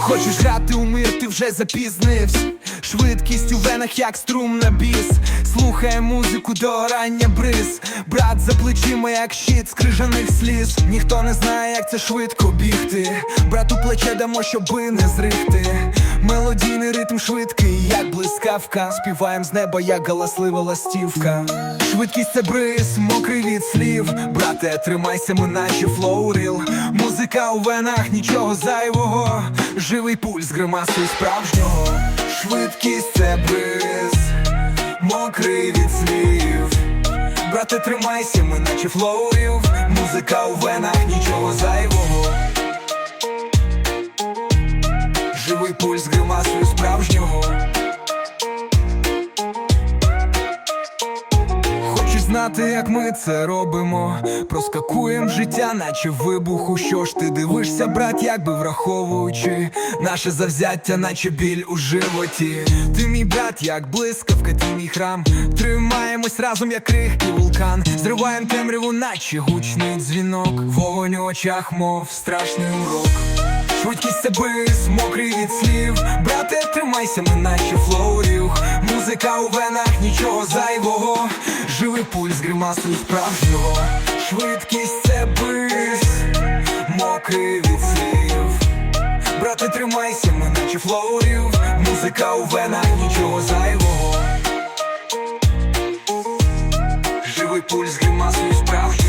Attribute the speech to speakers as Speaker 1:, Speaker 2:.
Speaker 1: Хочеш жати у мир, ти вже запізнився. Швидкість у венах, як струм на біс. Слухає музику до рання бриз. Брат за плечима, як щит з крижаних сліз. Ніхто не знає, як це швидко бігти. Брату плече дамо, щоби не зрихти. Мелодійний ритм швидкий, як блискавка. Співаєм з неба, як галаслива ластівка. Швидкість це бриз, мокрий від слів. Брате, тримайся, ми наче флоуріл. Музика у венах, нічого зайвого. Живий пульс, гримасою справжнього. Швидкість це бриз, мокрий від слів. Брате, тримайся, ми наче флоуріл. Музика у венах, нічого зайвого Живий пульс, гримасою справжнього Хочеш знати, як ми це робимо? Проскакуєм життя, наче вибуху. Що ж ти дивишся, брат, якби враховуючи наше завзяття, наче біль у животі. Ти мій брат, як блискавка, ти мій храм. Тримаємось разом, як крихкий вулкан. Зриваєм темряву, наче гучний дзвінок. Вогонь у очах, мов страшний урок швидкість себе мокрий від слів. Брате, тримайся, ми наче флоурюх Музика у венах, нічого зайвого. Живий пульс, гримасою справжнього. Швидкість це бис, мокрий від слів. Брате, тримайся, ми наче флоурюх Музика у венах, нічого зайвого. Живий пульс, гримасою справжнього.